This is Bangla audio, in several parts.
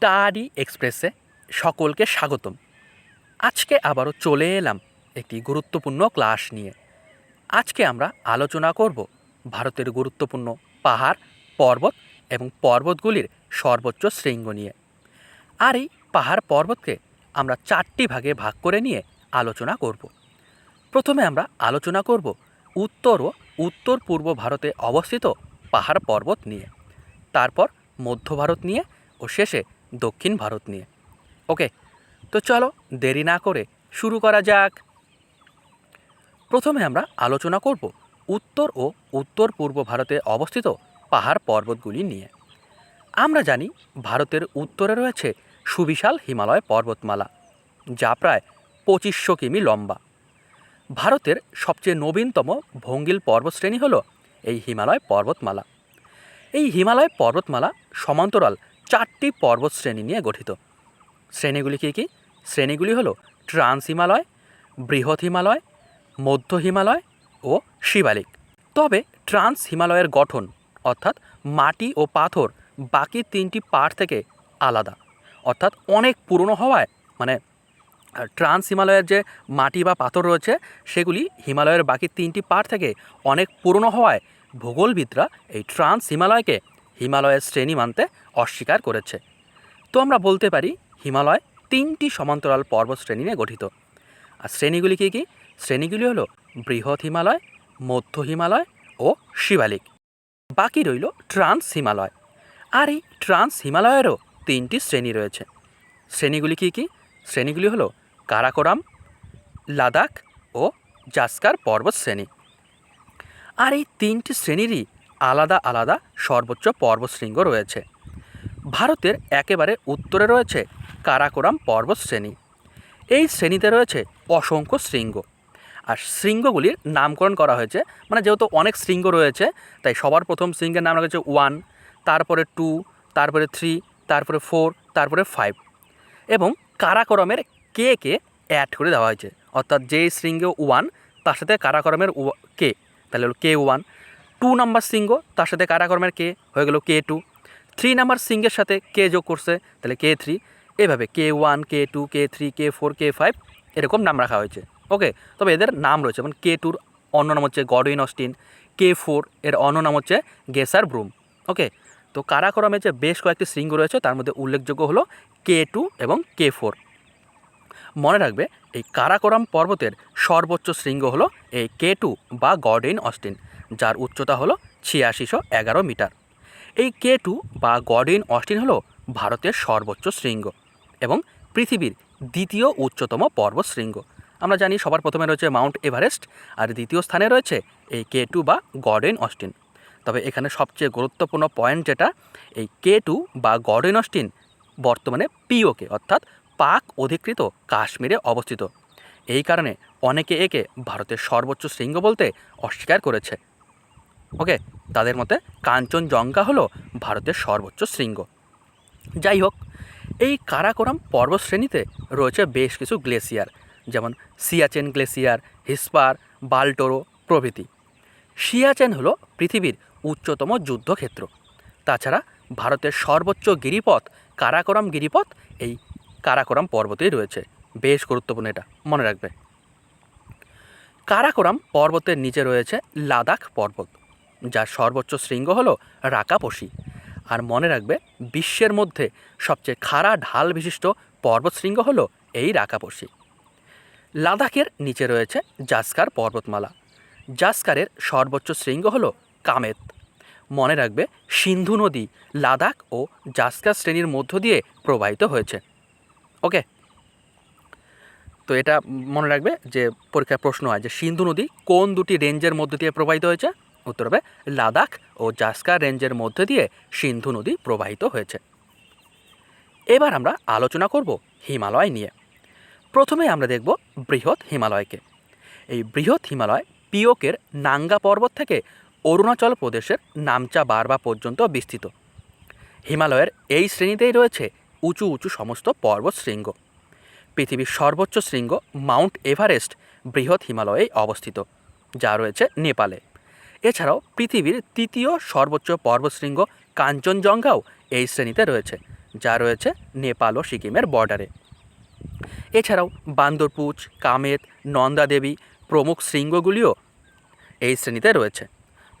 স্টাডি এক্সপ্রেসে সকলকে স্বাগতম। আজকে আবারও চলে এলাম একটি গুরুত্বপূর্ণ ক্লাস নিয়ে। আজকে আমরা আলোচনা করব ভারতের গুরুত্বপূর্ণ পাহাড়, পর্বত এবং পর্বতগুলির সর্বোচ্চ শৃঙ্গ নিয়ে। আর এই পাহাড় পর্বতকে আমরা চারটি ভাগে ভাগ করে নিয়ে আলোচনা করব। প্রথমে আমরা আলোচনা করব উত্তর ও উত্তর পূর্ব ভারতে অবস্থিত পাহাড় পর্বত নিয়ে। তারপর মধ্য ভারত নিয়ে ও শেষে দক্ষিণ ভারত নিয়ে। ওকে, তো চলো দেরি না করে শুরু করা যাক। প্রথমে আমরা আলোচনা করব উত্তর ও উত্তর পূর্ব ভারতে অবস্থিত পাহাড় পর্বতগুলি নিয়ে। আমরা জানি ভারতের উত্তরে রয়েছে সুবিশাল হিমালয় পর্বতমালা, যা প্রায় পঁচিশশো কিমি লম্বা। ভারতের সবচেয়ে নবীনতম ভঙ্গিল পর্বতশ্রেণী হল এই হিমালয় পর্বতমালা। এই হিমালয় পর্বতমালা সমান্তরাল চারটি পর্বত শ্রেণি নিয়ে গঠিত। শ্রেণীগুলি কী কী? শ্রেণীগুলি হলো ট্রান্স হিমালয়, বৃহৎ হিমালয়, মধ্য হিমালয় ও শিবালিক। তবে ট্রান্স হিমালয়ের গঠন, অর্থাৎ মাটি ও পাথর, বাকি তিনটি পার্ট থেকে আলাদা। অর্থাৎ অনেক পুরনো হওয়ায় মানে ট্রান্স হিমালয়ের যে মাটি বা পাথর রয়েছে, সেগুলি হিমালয়ের বাকি তিনটি পার্ট থেকে অনেক পুরনো হওয়ায় ভূগোলবিদরা এই ট্রান্স হিমালয়কে হিমালয়ের শ্রেণি মানতে অস্বীকার করেছে। তো আমরা বলতে পারি, হিমালয় তিনটি সমান্তরাল পর্বত শ্রেণি নিয়ে গঠিত। আর শ্রেণীগুলি কী কী? শ্রেণীগুলি হলো বৃহৎ হিমালয়, মধ্য হিমালয় ও শিবালিক। বাকি রইল ট্রান্স হিমালয়। আর এই ট্রান্স হিমালয়েরও তিনটি শ্রেণি রয়েছে। শ্রেণীগুলি কী কী? শ্রেণীগুলি হলো কারাকোরাম, লাদাখ ও জাস্কার পর্বত শ্রেণি আর এই তিনটি শ্রেণীরই আলাদা আলাদা সর্বোচ্চ পর্বতশৃঙ্গ রয়েছে। ভারতের একেবারে উত্তরে রয়েছে কারাকোরাম পর্বত শ্রেণি এই শ্রেণীতে রয়েছে অসংখ্য শৃঙ্গ। আর শৃঙ্গগুলির নামকরণ করা হয়েছে মানে যেহেতু অনেক শৃঙ্গ রয়েছে, তাই সবার প্রথম শৃঙ্গের নাম রাখা হয়েছে ওয়ান, তারপরে টু, তারপরে থ্রি, তারপরে ফোর, তারপরে ফাইভ। এবং কারাকরমের কে কে অ্যাড করে দেওয়া হয়েছে? অর্থাৎ যে শৃঙ্গ ওয়ান, তার সাথে কারাকরমের কে? তাহলে হলো কে ওয়ান। টু নাম্বার শৃঙ্গ তার সাথে কারাকর্মের কে হয়ে গেল কে টু। থ্রি নাম্বার শৃঙ্গের সাথে কে যোগ করছে, তাহলে কে থ্রি। এভাবে K one, K two, K three, K four, K five এরকম নাম রাখা হয়েছে। ওকে, তবে এদের নাম রয়েছে, যেমন কে টুর অন্য নাম হচ্ছে গডউইন অস্টিন, কে ফোর এর অন্য নাম হচ্ছে গেসার ব্রুম। ওকে, তো কারাকরমে যে বেশ কয়েকটি শৃঙ্গ রয়েছে, তার মধ্যে উল্লেখযোগ্য হলো কে টু এবং কে ফোর। মনে রাখবে, এই কারাকোরাম পর্বতের সর্বোচ্চ শৃঙ্গ হলো এই কে টু বা গডইন অস্টিন। যার উচ্চতা হলো ছিয়াশিশো এগারো মিটার। এই কে টু বা গডইন অস্টিন হলো ভারতের সর্বোচ্চ শৃঙ্গ এবং পৃথিবীর দ্বিতীয় উচ্চতম পর্বত শৃঙ্গ। আমরা জানি সবার প্রথমে রয়েছে মাউন্ট এভারেস্ট আর দ্বিতীয় স্থানে রয়েছে এই কে টু বা গডেন অস্টিন। তবে এখানে সবচেয়ে গুরুত্বপূর্ণ পয়েন্ট যেটা, এই কে টু বা গডেন অস্টিন বর্তমানে পিওকে অর্থাৎ পাক অধিকৃত কাশ্মীরে অবস্থিত। এই কারণে অনেকে একে ভারতের সর্বোচ্চ শৃঙ্গ বলতে অস্বীকার করেছে। ওকে, তাদের মতে কাঞ্চনজঙ্ঘা হলো ভারতের সর্বোচ্চ শৃঙ্গ। যাই হোক, এই কারাকোরাম পর্বত শ্রেণীতে রয়েছে বেশ কিছু গ্লেসিয়ার, যেমন সিয়াচেন গ্লেসিয়ার, হিসপার, বাল্টোরো প্রভৃতি। সিয়াচেন হলো পৃথিবীর উচ্চতম যুদ্ধক্ষেত্র। তাছাড়া ভারতের সর্বোচ্চ গিরিপথ, কারাকোরাম গিরিপথ এই কারাকোরাম পর্বতেই রয়েছে। বেশ গুরুত্বপূর্ণ এটা, মনে রাখবে। কারাকোরাম পর্বতের নিচে রয়েছে লাদাখ পর্বত। যার সর্বোচ্চ শৃঙ্গ হলো রাকাপসি আর মনে রাখবে, বিশ্বের মধ্যে সবচেয়ে খাড়া ঢাল বিশিষ্ট পর্বত শৃঙ্গ হলো এই রাকাপসি লাদাখের নিচে রয়েছে জাস্কার পর্বতমালা। জাস্কারের সর্বোচ্চ শৃঙ্গ হলো কামেত। মনে রাখবে, সিন্ধু নদী লাদাখ ও জাস্কার শ্রেণির মধ্য দিয়ে প্রবাহিত হয়েছে। ওকে তো এটা মনে রাখবে যে পরীক্ষায় প্রশ্ন হয় যে সিন্ধু নদী কোন দুটি রেঞ্জের মধ্য দিয়ে প্রবাহিত হয়েছে? উত্তর হবে লাদাখ ও জাস্কার রেঞ্জের মধ্যে দিয়ে সিন্ধু নদী প্রবাহিত হয়েছে। এবার আমরা আলোচনা করব হিমালয় নিয়ে। প্রথমে আমরা দেখব বৃহৎ হিমালয়কে। এই বৃহৎ হিমালয় পিওকের নাঙ্গা পর্বত থেকে অরুণাচল প্রদেশের নামচা বারবা পর্যন্ত বিস্তৃত। হিমালয়ের এই শ্রেণীতেই রয়েছে উঁচু উঁচু সমস্ত পর্বত শৃঙ্গ। পৃথিবীর সর্বোচ্চ শৃঙ্গ মাউন্ট এভারেস্ট বৃহৎ হিমালয়ে অবস্থিত, যা রয়েছে নেপালে। এছাড়াও পৃথিবীর তৃতীয় সর্বোচ্চ পর্বতশৃঙ্গ কাঞ্চনজঙ্ঘাও এই শ্রেণীতে রয়েছে, যা রয়েছে নেপাল ও সিকিমের বর্ডারে। এছাড়াও বান্দরপুচ, কামেত নন্দা দেবী প্রমুখ শৃঙ্গগুলিও এই শ্রেণীতে রয়েছে।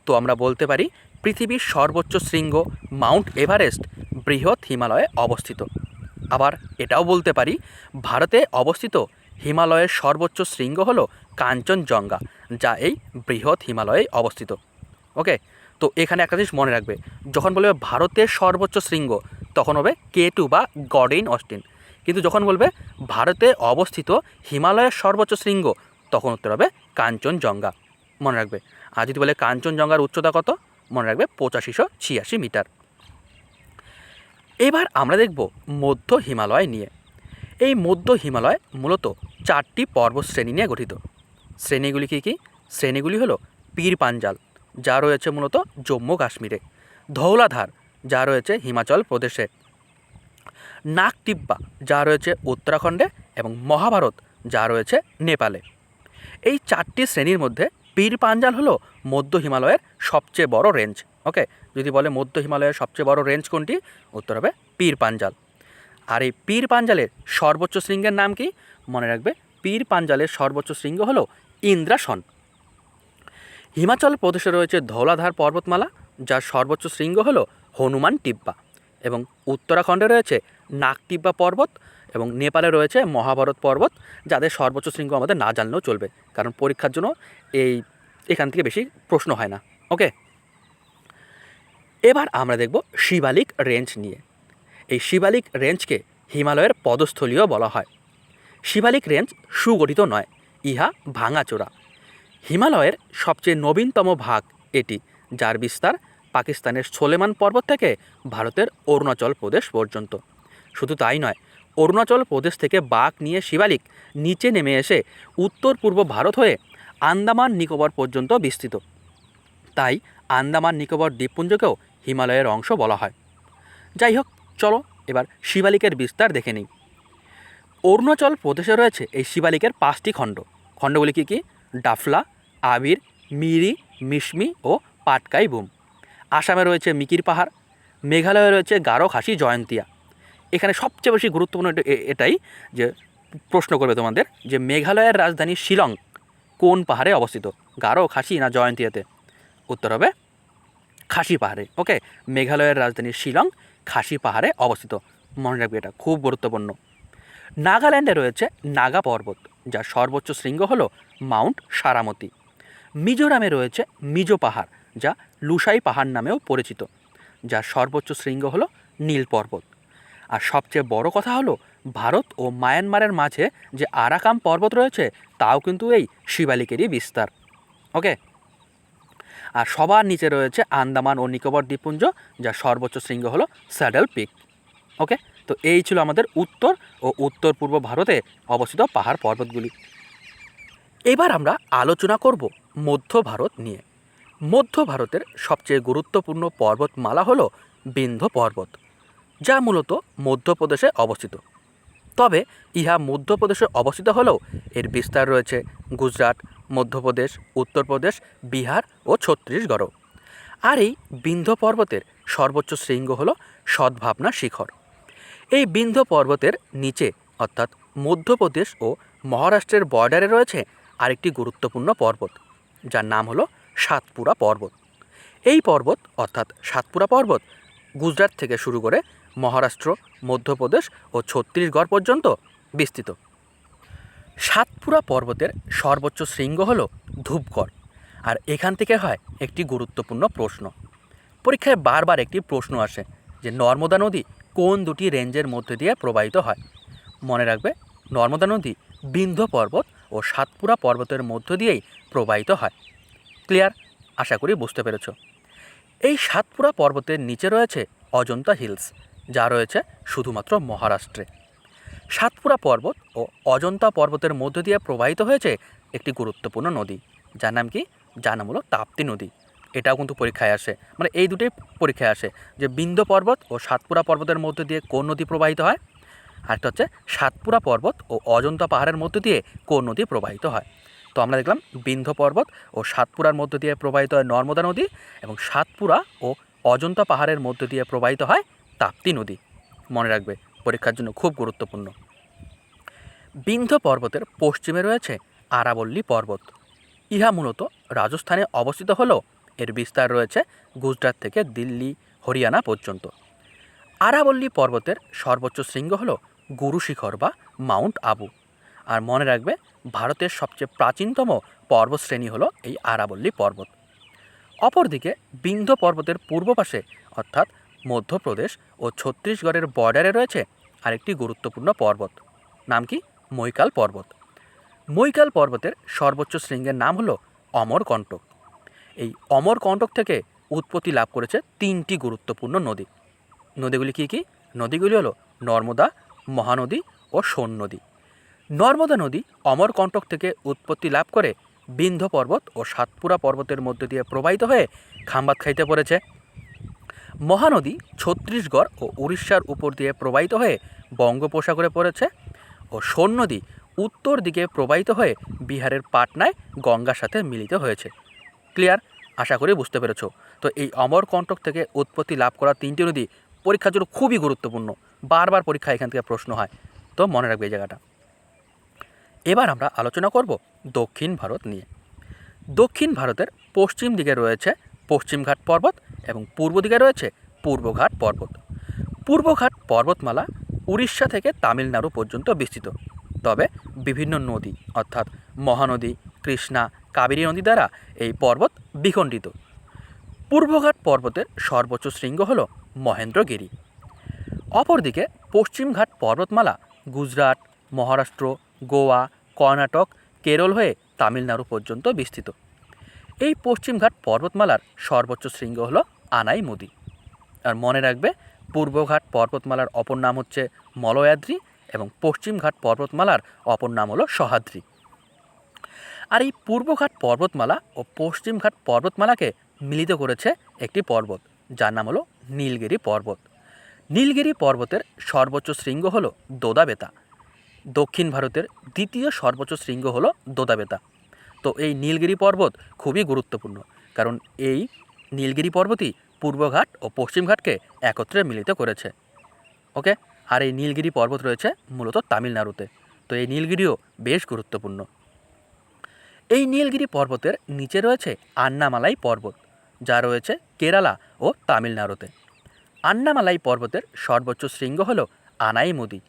তো আমরা বলতে পারি পৃথিবীর সর্বোচ্চ শৃঙ্গ মাউন্ট এভারেস্ট বৃহৎ হিমালয়ে অবস্থিত। আবার এটাও বলতে পারি ভারতে অবস্থিত হিমালয়ের সর্বোচ্চ শৃঙ্গ হলো কাঞ্চনজঙ্ঘা যা এই বৃহৎ হিমালয়ে অবস্থিত। ওকে, তো এখানে একটা জিনিস মনে রাখবে। যখন বলবে ভারতের সর্বোচ্চ শৃঙ্গ, তখন হবে কে টু বা গডেইন অস্টিন। কিন্তু যখন বলবে ভারতে অবস্থিত হিমালয়ের সর্বোচ্চ শৃঙ্গ, তখন উত্তর হবে কাঞ্চনজঙ্ঘা। মনে রাখবে। আর যদি বলে কাঞ্চনজঙ্ঘার উচ্চতা কত? মনে রাখবে পঁচাশিশো ছিয়াশি মিটার। এবার আমরা দেখব মধ্য হিমালয় নিয়ে। এই মধ্য হিমালয় মূলত চারটি পর্বত শ্রেণি নিয়ে গঠিত। শ্রেণীগুলি কী কী? শ্রেণীগুলি হলো পীর পাঞ্জাল, যা রয়েছে মূলত জম্মু কাশ্মীরে। ধৌলাধার, যা রয়েছে হিমাচল প্রদেশে। নাগটিব্বা যা রয়েছে উত্তরাখণ্ডে এবং মহাভারত, যা রয়েছে নেপালে। এই চারটি শ্রেণির মধ্যে পীর পাঞ্জাল হলো মধ্য হিমালয়ের সবচেয়ে বড় রেঞ্জ ওকে যদি বলে মধ্য হিমালয়ের সবচেয়ে বড় রেঞ্জ কোনটি? উত্তর হবে পীর পাঞ্জাল। আর এই পীর পাঞ্জালের সর্বোচ্চ শৃঙ্গের নাম কি? মনে রাখবে, পীর পাঞ্জালের সর্বোচ্চ শৃঙ্গ হলো ইন্দ্রাসন। হিমাচল প্রদেশে রয়েছে ধৌলাধার পর্বতমালা, যার সর্বোচ্চ শৃঙ্গ হলো হনুমান টিব্বা এবং উত্তরাখণ্ডে রয়েছে নাগটিব্বা পর্বত এবং নেপালে রয়েছে মহাভারত পর্বত, যাদের সর্বোচ্চ শৃঙ্গ আমাদের না জানলেও চলবে, কারণ পরীক্ষার জন্য এই, এখান থেকে বেশি প্রশ্ন হয় না। ওকে? এবার আমরা দেখব শিবালিক রেঞ্জ নিয়ে। এই শিবালিক রেঞ্জকে হিমালয়ের পদস্থলীয় বলা হয়। শিবালিক রেঞ্জ সুগঠিত নয় ইহা ভাঙাচোরা। হিমালয়ের সবচেয়ে নবীনতম ভাগ এটি, যার বিস্তার পাকিস্তানের সোলেমান পর্বত থেকে ভারতের অরুণাচল প্রদেশ পর্যন্ত। শুধু তাই নয়, অরুণাচল প্রদেশ থেকে বাঘ নিয়ে শিবালিক নিচে নেমে এসে উত্তর পূর্ব ভারত হয়ে আন্দামান নিকোবর পর্যন্ত বিস্তৃত। তাই আন্দামান নিকোবর দ্বীপপুঞ্জকেও হিমালয়ের অংশ বলা হয়। যাই হোক, চলো এবার শিবালিকের বিস্তার দেখে নিই। অরুণাচল প্রদেশে রয়েছে এই শিবালিকের পাঁচটি খণ্ড। খণ্ডগুলি কী কী? ডাফলা, আবির, মিরি, মিশমি ও পাটকাই বুম। আসামে রয়েছে মিকির পাহাড়, মেঘালয়ে রয়েছে গারো খাসি জয়ন্তিয়া। এখানে সবচেয়ে বেশি গুরুত্বপূর্ণ এটাই যে প্রশ্ন করবে তোমাদের যে মেঘালয়ের রাজধানী শিলং কোন পাহাড়ে অবস্থিত? গারো খাসি না জয়ন্তিয়াতে? উত্তর হবে খাসি পাহাড়ে। ওকে? মেঘালয়ের রাজধানী শিলং খাসি পাহাড়ে অবস্থিত। মনে রাখবে এটা খুব গুরুত্বপূর্ণ। নাগাল্যান্ডে রয়েছে নাগা পর্বত, যার সর্বোচ্চ শৃঙ্গ হল মাউন্ট সারামতি। মিজোরামে রয়েছে মিজো পাহাড়, যা লুসাই পাহাড় নামেও পরিচিত, যার সর্বোচ্চ শৃঙ্গ হল নীল পর্বত। আর সবচেয়ে বড় কথা হলো, ভারত ও মায়ানমারের মাঝে যে আরাকাম পর্বত রয়েছে, তাও কিন্তু এই শিবালিকেরই বিস্তার। ওকে? আর সবার নিচে রয়েছে আন্দামান ও নিকোবর দ্বীপপুঞ্জ, যার সর্বোচ্চ শৃঙ্গ হলো স্যাডেল পিক। ওকে? তো এই ছিল আমাদের উত্তর ও উত্তর পূর্ব ভারতে অবস্থিত পাহাড় পর্বতগুলি। এবার আমরা আলোচনা করব মধ্য ভারত নিয়ে। মধ্য ভারতের সবচেয়ে গুরুত্বপূর্ণ পর্বতমালা হল বিন্ধ্য পর্বত, যা মূলত মধ্যপ্রদেশে অবস্থিত। তবে ইহা মধ্যপ্রদেশে অবস্থিত হলেও এর বিস্তার রয়েছে গুজরাট, মধ্যপ্রদেশ, উত্তরপ্রদেশ, বিহার ও ছত্তিশগড়ও। আর এই বিন্ধ্য পর্বতের সর্বোচ্চ শৃঙ্গ হল সদ্ভাবনা শিখর। এই বিন্ধ্য পর্বতের নিচে, অর্থাৎ মধ্যপ্রদেশ ও মহারাষ্ট্রের বর্ডারে রয়েছে আরেকটি গুরুত্বপূর্ণ পর্বত, যার নাম হলো সাতপুরা পর্বত। এই পর্বত, অর্থাৎ সাতপুরা পর্বত, গুজরাট থেকে শুরু করে মহারাষ্ট্র, মধ্যপ্রদেশ ও ছত্তিশগড় পর্যন্ত বিস্তৃত। সাতপুরা পর্বতের সর্বোচ্চ শৃঙ্গ হল ধূপগড়, আর এখান থেকে হয় একটি গুরুত্বপূর্ণ প্রশ্ন। পরীক্ষায় বারবার একটি প্রশ্ন আসে যে নর্মদা নদী কোন দুটি রেঞ্জের মধ্যে দিয়ে প্রবাহিত হয়? মনে রাখবে, নর্মদা নদী বিন্ধ্য পর্বত ও সাতপুরা পর্বতের মধ্য দিয়েই প্রবাহিত হয়। ক্লিয়ার? আশা করি বুঝতে পেরেছ। এই সাতপুরা পর্বতের নিচে রয়েছে অজন্তা হিলস, যা রয়েছে শুধুমাত্র মহারাষ্ট্রে। সাতপুরা পর্বত ও অজন্তা পর্বতের মধ্য দিয়ে প্রবাহিত হয়েছে একটি গুরুত্বপূর্ণ নদী, যার নাম কি? যার নাম হলো তাপ্তি নদী। এটাও কিন্তু পরীক্ষায় আসে। মানে এই দুটোই পরীক্ষায় আসে, যে বিন্ধ্য পর্বত ও সাতপুরা পর্বতের মধ্য দিয়ে কোন নদী প্রবাহিত হয় আরেকটা হচ্ছে সাতপুরা পর্বত ও অজন্তা পাহাড়ের মধ্য দিয়ে কোন নদী প্রবাহিত হয়। তো আমরা দেখলাম বিন্ধ্য পর্বত ও সাতপুরার মধ্য দিয়ে প্রবাহিত হয় নর্মদা নদী এবং সাতপুরা ও অজন্তা পাহাড়ের মধ্য দিয়ে প্রবাহিত হয় তাপ্তি নদী। মনে রাখবে, পরীক্ষার জন্য খুব গুরুত্বপূর্ণ। বিন্ধ্য পর্বতের পশ্চিমে রয়েছে আরাবল্লী পর্বত। ইহা মূলত রাজস্থানে অবস্থিত হলেও এর বিস্তার রয়েছে গুজরাট থেকে দিল্লি, হরিয়ানা পর্যন্ত। আরাবল্লী পর্বতের সর্বোচ্চ শৃঙ্গ হল গুরু শিখর বা মাউন্ট আবু। আর মনে রাখবে, ভারতের সবচেয়ে প্রাচীনতম পর্বতশ্রেণী হলো এই আরাবল্লী পর্বত। অপরদিকে বিন্ধ্য পর্বতের পূর্ব পাশে, অর্থাৎ মধ্যপ্রদেশ ও ছত্তিশগড়ের বর্ডারে রয়েছে আরেকটি গুরুত্বপূর্ণ পর্বত। নাম কি? মৈকাল পর্বত। মৈকাল পর্বতের সর্বোচ্চ শৃঙ্গের নাম হলো অমরকণ্টক। এই অমরকণ্টক থেকে উৎপত্তি লাভ করেছে তিনটি গুরুত্বপূর্ণ নদী। নদীগুলি কী কী? নদীগুলি হলো নর্মদা, মহানদী ও সোন নদী নর্মদা নদী অমরকণ্টক থেকে উৎপত্তি লাভ করে বিন্ধ্য পর্বত ও সাতপুরা পর্বতের মধ্যে দিয়ে প্রবাহিত হয়ে খাম্বাত খাইতে পড়েছে। মহানদী ছত্তিশগড় ও উড়িষ্যার উপর দিয়ে প্রবাহিত হয়ে বঙ্গোপসাগরে পড়েছে ও সোন নদী উত্তর দিকে প্রবাহিত হয়ে বিহারের পাটনায় গঙ্গার সাথে মিলিত হয়েছে। ক্লিয়ার আশা করি বুঝতে পেরেছ। তো এই অমর অমরকণ্টক থেকে উৎপত্তি লাভ করা তিনটি নদী পরীক্ষার জন্য খুবই গুরুত্বপূর্ণ। বারবার পরীক্ষা এখান থেকে প্রশ্ন হয়। তো মনে রাখবে এই জায়গাটা। এবার আমরা আলোচনা করব দক্ষিণ ভারত নিয়ে। দক্ষিণ ভারতের পশ্চিম দিকে রয়েছে পশ্চিমঘাট পর্বত এবং পূর্ব দিকে রয়েছে পূর্বঘাট পর্বত। পূর্বঘাট পর্বতমালা উড়িষ্যা থেকে তামিলনাড়ু পর্যন্ত বিস্তৃত। তবে বিভিন্ন নদী অর্থাৎ মহানদী, কৃষ্ণা কাবেরী নদী দ্বারা এই পর্বত বিখণ্ডিত। পূর্বঘাট পর্বতের সর্বোচ্চ শৃঙ্গ হল মহেন্দ্রগিরি। অপরদিকে পশ্চিমঘাট পর্বতমালা গুজরাট, মহারাষ্ট্র, গোয়া, কর্ণাটক, কেরল হয়ে তামিলনাড়ু পর্যন্ত বিস্তৃত। এই পশ্চিমঘাট পর্বতমালার সর্বোচ্চ শৃঙ্গ হল আনাই আনাইমুদি। আর মনে রাখবে, পূর্বঘাট পর্বতমালার অপর নাম হচ্ছে মলয়াদ্রি এবং পশ্চিমঘাট পর্বতমালার অপর নাম হলো সহাদ্রি। আর এই পূর্বঘাট পর্বতমালা ও পশ্চিমঘাট পর্বতমালাকে মিলিত করেছে একটি পর্বত, যার নাম হলো নীলগিরি পর্বত। নীলগিরি পর্বতের সর্বোচ্চ শৃঙ্গ হল দোদাবেতা। দক্ষিণ ভারতের দ্বিতীয় সর্বোচ্চ শৃঙ্গ হল দোদাবেতা। তো এই নীলগিরি পর্বত খুবই গুরুত্বপূর্ণ, কারণ এই নীলগিরি পর্বতই পূর্বঘাট ও পশ্চিমঘাটকে একত্রে মিলিত করেছে। ওকে? আর এই নীলগিরি পর্বত রয়েছে মূলত তামিলনাড়ুতে। তো এই নীলগিরিও বেশ গুরুত্বপূর্ণ। এই নীলগিরি পর্বতের নিচে রয়েছে আন্নামালাই পর্বত, যা রয়েছে কেরালা ও তামিলনাড়ুতে। আন্নামালাই পর্বতের সর্বোচ্চ শৃঙ্গ হল আনাইমুদি,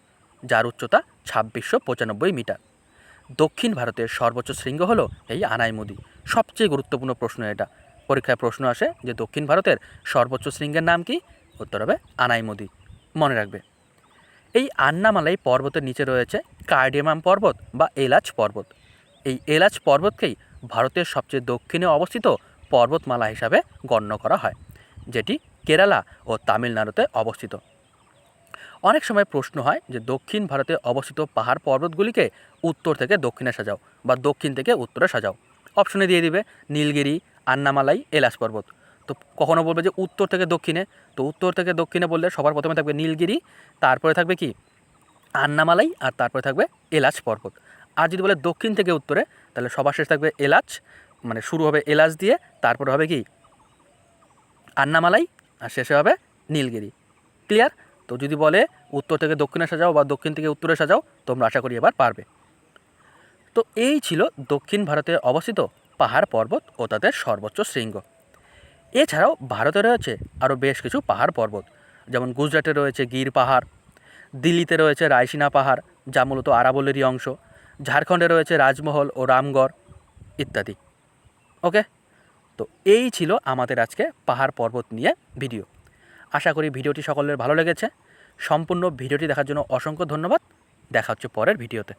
যার উচ্চতা ছাব্বিশশো পঁচানব্বই মিটার। দক্ষিণ ভারতের সর্বোচ্চ শৃঙ্গ হল এই আনাইমুদি। সবচেয়ে গুরুত্বপূর্ণ প্রশ্ন এটা। পরীক্ষায় প্রশ্ন আসে যে দক্ষিণ ভারতের সর্বোচ্চ শৃঙ্গের নাম কি? উত্তর হবে আনাইমুদি। মনে রাখবে। এই আন্নামালাই পর্বতের নিচে রয়েছে কার্ডিয়ামাম পর্বত বা এলাচ পর্বত। এই এলাচ পর্বতকেই ভারতের সবচেয়ে দক্ষিণে অবস্থিত পর্বতমালা হিসাবে গণ্য করা হয়, যেটি কেরালা ও তামিলনাড়ুতে অবস্থিত। অনেক সময় প্রশ্ন হয় যে দক্ষিণ ভারতে অবস্থিত পাহাড় পর্বতগুলিকে উত্তর থেকে দক্ষিণে সাজাও বা দক্ষিণ থেকে উত্তরে সাজাও। অপশনে দিয়ে দিবে নীলগিরি, আন্নামালাই, এলাচ পর্বত। তো কখনও বলবে যে উত্তর থেকে দক্ষিণে? তো উত্তর থেকে দক্ষিণে বললে সবার প্রথমে থাকবে নীলগিরি, তারপরে থাকবে কি? আন্নামালাই আর তারপরে থাকবে এলাচ পর্বত। আর যদি বলে দক্ষিণ থেকে উত্তরে, তাহলে সবার শেষ থাকবে এলাচ মানে শুরু হবে এলাচ দিয়ে, তারপরে হবে কি? আন্নামালাই, আর শেষে হবে নীলগিরি। ক্লিয়ার তো যদি বলে উত্তর থেকে দক্ষিণে সাজাও বা দক্ষিণ থেকে উত্তরে সাজাও, তোমরা আশা করি এবার পারবে। তো এই ছিল দক্ষিণ ভারতে অবস্থিত পাহাড় পর্বত ও তাদের সর্বোচ্চ শৃঙ্গ। এছাড়াও ভারতে রয়েছে আরও বেশ কিছু পাহাড় পর্বত, যেমন গুজরাটে রয়েছে গির পাহাড়, দিল্লিতে রয়েছে রায়সিনা পাহাড়, যা মূলত আরাবল্লীরই অংশ। ঝাড়খণ্ডে রয়েছে রাজমহল ও রামগড় ইত্যাদি। ওকে? তো এই ছিল আমাদের আজকে পাহাড় পর্বত নিয়ে ভিডিও। আশা করি ভিডিওটি সকলের ভালো লেগেছে। সম্পূর্ণ ভিডিওটি দেখার জন্য অসংখ্য ধন্যবাদ। দেখা হচ্ছে পরের ভিডিওতে।